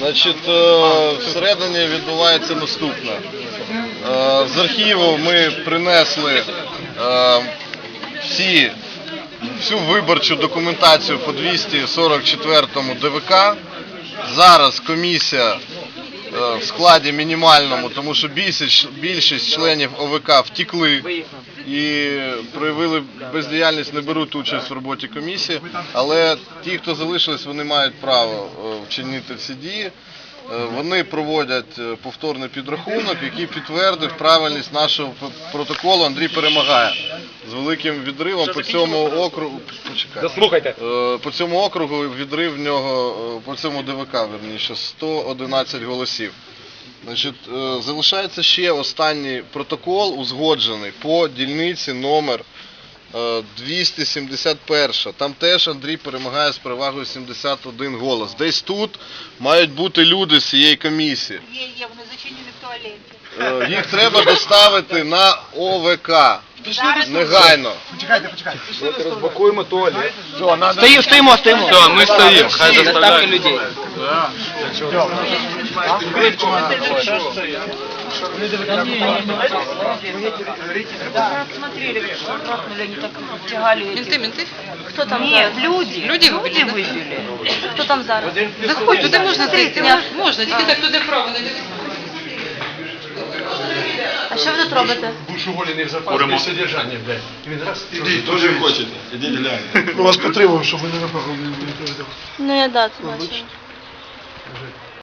Значить, е, всередині відбувається наступне. Е, З архіву ми принесли е, всі, всю виборчу документацію по 244 ДВК. Зараз комісія в складі мінімальному, тому що більшість членів ОВК втікли і проявили бездіяльність, не беруть участь в роботі комісії. Але ті, хто залишились, вони мають право е, вчинити всі дії. Е, Вони проводять е, повторний підрахунок, який підтвердив правильність нашого протоколу. Андрій перемагає з великим відривом по цьому округу. Почекай. Дослухайте. Е, По цьому округу відрив в нього, по цьому ДВК, верніше, 111 голосів. Значить, залишається ще останній протокол узгоджений по дільниці номер 271. Там теж Андрій перемагає з перевагою 71 голос. Десь тут мають бути люди з цієї комісії. Є, є, вони зачинені в туалеті. Е, Їх треба доставити на ОВК. Негайно. Розбакуємо туалет. Стоїмо, стоїмо, стоїмо. Все, ми стоїмо, хай Доставки людей. Да, смотрели, они так тягали. эти- Менти, менти? Кто там? Нет, люди. Люди вибили, да? вибили. Хто там зараз? Заходь, туди можна зайти, можна, тільки так туди не дивись. Що ви тут робите? Куримо. Дуже хочете. іди глянь. Вас підтримуємо, щоб ви не випадали. Ну я да, це бачила.